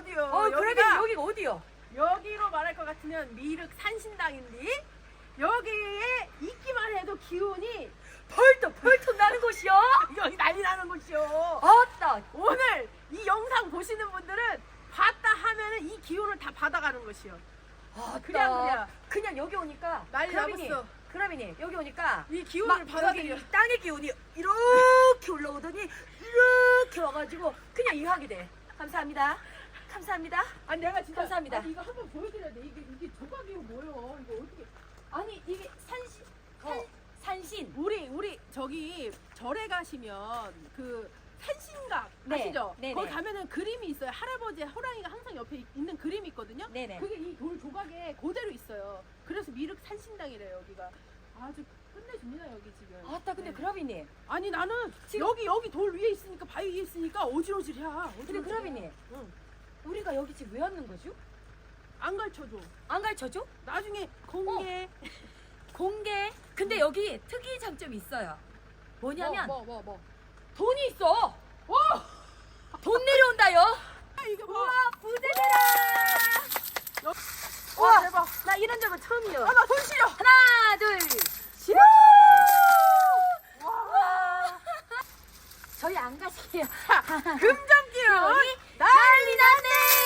어디요? 어, 그러게 여기가 어디요? 여기로 말할 것 같으면 미륵 산신당인데 여기에 있기만 해도 기운이 벌떡 벌떡 나는 곳이요? 여기 난리 나는 곳이요. 어따 오늘 이 영상 보시는 분들은 봤다 하면은 이 기운을 다 받아가는 곳이요. 아, 그냥, 그냥. 그냥 여기 오니까 난리 크라비님, 나겠어. 크라비님 여기 오니까 이 기운을 받아들여. 여기 땅의 기운이 이렇게 올라오더니 이렇게 와가지고 그냥 이해하게 돼. 감사합니다. 감사합니다. 아니 내가 진짜 감사합니다. 아니, 이거 한번 보여드려야 돼. 이게 이게 조각이 뭐예요? 이거 어떻게? 아니 이게 산신 산, 어. 산신 우리 우리 저기 절에 가시면 그 산신각 네, 아시죠? 네네. 거기 가면은 그림이 있어요. 할아버지 호랑이가 항상 옆에 있- 있는 그림이 있거든요. 네네. 그게 이 돌 조각에 그대로 있어요. 그래서 미륵 산신당이래요 여기가. 아주 끝내줍니다 여기 지금. 아따 근데 네. 그라비님 아니 나는 지금- 여기 여기 돌 위에 있으니까 바위 위에 있으니까 어지러지랴. 근데. 그라비님 응. 우리가 여기 지금 왜 왔는 거죠? 안 가르쳐줘. 안 가르쳐줘? 나중에 공개. 공개. 근데 여기 특이 장점이 있어요. 뭐냐면 뭐 뭐 뭐. 돈이 있어. 와! 돈 내려온다요. 아, 이게 뭐? 우와 부자되라. 와와 대박. 나 이런 적은 처음이요. 아 나 손 시려. 하나 둘. 셋. 와. 저희 안 가실게요. 금전 난리 났네!